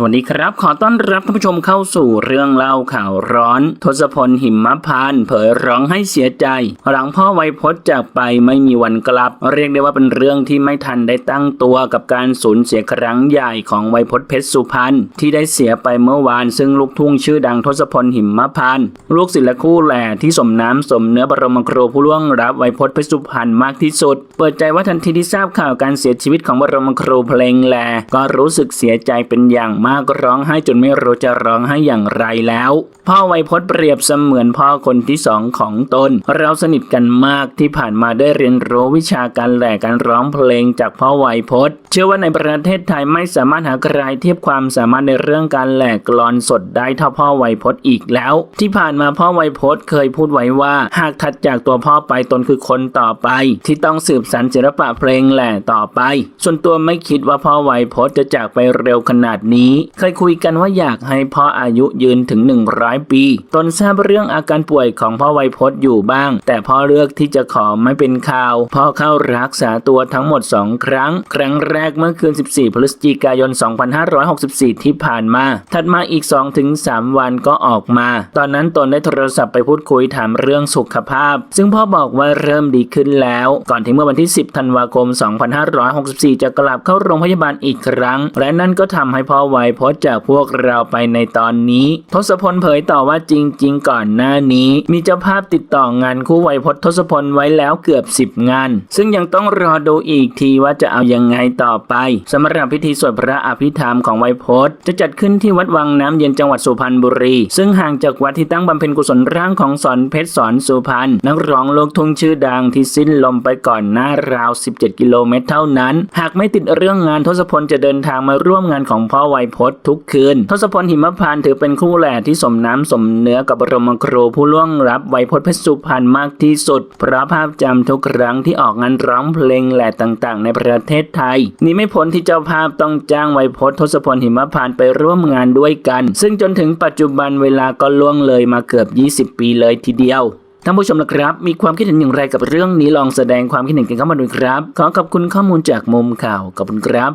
สวัสดีครับ ขอต้อนรับท่านผู้ชมเข้าสู่เรื่องเล่าข่าวร้อน ทศพลหิมพานเผยร้องให้เสียใจ หลังพ่อไวยพจน์จากไปไม่มีวันกลับ เรียกได้ว่าเป็นเรื่องที่ไม่ทันได้ตั้งตัวกับการสูญเสียครั้งใหญ่ของไวยพจน์เพชรสุพรรณที่ได้เสียไปเมื่อวานซึ่งลูกทุ่งชื่อดังทศพลหิมพานลูกศิลคู่แหล่ที่สมน้ำสมเนื้อบรมครูผู้ล่วงรับไวยพจน์เพชรสุพรรณมากที่สุด เปิดใจว่าทันทีที่ทราบข่าวการเสียชีวิตของบรมครูเพลงแหล่ก็รู้สึกเสียใจเป็นอย่างมากร้องไห้จนไม่รู้จะร้องไห้อย่างไรแล้ว พ่อไวยพจน์เปรียบเสมือนพ่อคนที่สองของตน เราสนิทกันมากที่ผ่านมาได้เรียนรู้วิชาการแหล่การร้องเพลงจากพ่อไวยพจน์ เชื่อว่าในประเทศไทยไม่สามารถหาใครเทียบความสามารถในเรื่องการแหล่กลอนสดได้เท่าพ่อไวยพจน์อีกแล้ว ที่ผ่านมาพ่อไวยพจน์เคยพูดไว้ว่า หากถัดจากตัวพ่อไปตนคือคนต่อไป ที่ต้องสืบสานศิลปะเพลงแหล่ต่อไป ส่วนตัวไม่คิดว่าพ่อไวยพจน์จะจากไปเร็วขนาดนี้เคยคุยกันว่าอยากให้พ่ออายุยืนถึง 100 ปี ตนทราบเรื่องอาการป่วยของพ่อไวยพจน์อยู่บ้าง แต่พ่อเลือกที่จะขอไม่เป็นข่าว พ่อเข้ารักษาตัวทั้งหมด 2 ครั้ง ครั้งแรกเมื่อคืน 14 พฤศจิกายน 2564 ที่ผ่านมา ถัดมาอีก 2-3 วันก็ออกมา ตอนนั้นตนได้โทรศัพท์ไปพูดคุยถามเรื่องสุขภาพ ซึ่งพ่อบอกว่าเริ่มดีขึ้นแล้ว ก่อนที่เมื่อวันที่ 10 ธันวาคม 2564 จะกลับเข้าโรงพยาบาลอีกครั้ง และนั่นก็ทำให้พ่อไวยพจน์จากพวกเราไปในตอนนี้ ทศพลเผยต่อว่าจริง ๆ ก่อนหน้านี้ มีเจ้าภาพติดต่องานคู่ไวยพจน์ทศพลไว้แล้วเกือบ 10 งาน ซึ่งยังต้องรอดูอีกทีว่าจะเอายังไงต่อไปสำหรับพิธีสวดพระอภิธรรมของไวยพจน์ จะจัดขึ้นที่วัดวังน้ำเย็นจังหวัดสุพรรณบุรี ซึ่งห่างจากวัดที่ตั้งบำเพ็ญกุศลร่างของสอนเพชรสอนสุพรรณนักร้องลูกทุ่งชื่อดังที่สิ้นลมไปก่อนหน้าราว 17 กิโลเมตรเท่านั้น หากไม่ติดเรื่องงานทศพลจะเดินทางมาร่วมงานของพ่อไวยพจน์ทุกคืน ทศพลหิมพานต์ถือเป็นคู่แหล่ที่สมน้ำสมเนื้อกับบรมครูผู้ล่วงรับไวยพจน์เพชรสุพรรณมากที่สุด เพราะภาพจำทุกครั้งที่ออกงานร้องเพลงแหล่ต่างๆ ในประเทศไทย นี่ไม่พ้นที่เจ้าภาพต้องจ้างไวยพจน์ทศพลหิมพานต์ไปร่วมงานด้วยกัน ซึ่งจนถึงปัจจุบันเวลาก็ล่วงเลยมาเกือบ 20 ปีเลยทีเดียวท่านผู้ชมนะครับ มีความคิดเห็นอย่างไรกับเรื่องนี้ลองแสดงความคิดเห็นกันเข้ามาดูครับ ขอขอบคุณข้อมูลจากมุมข่าวขอบคุณครับ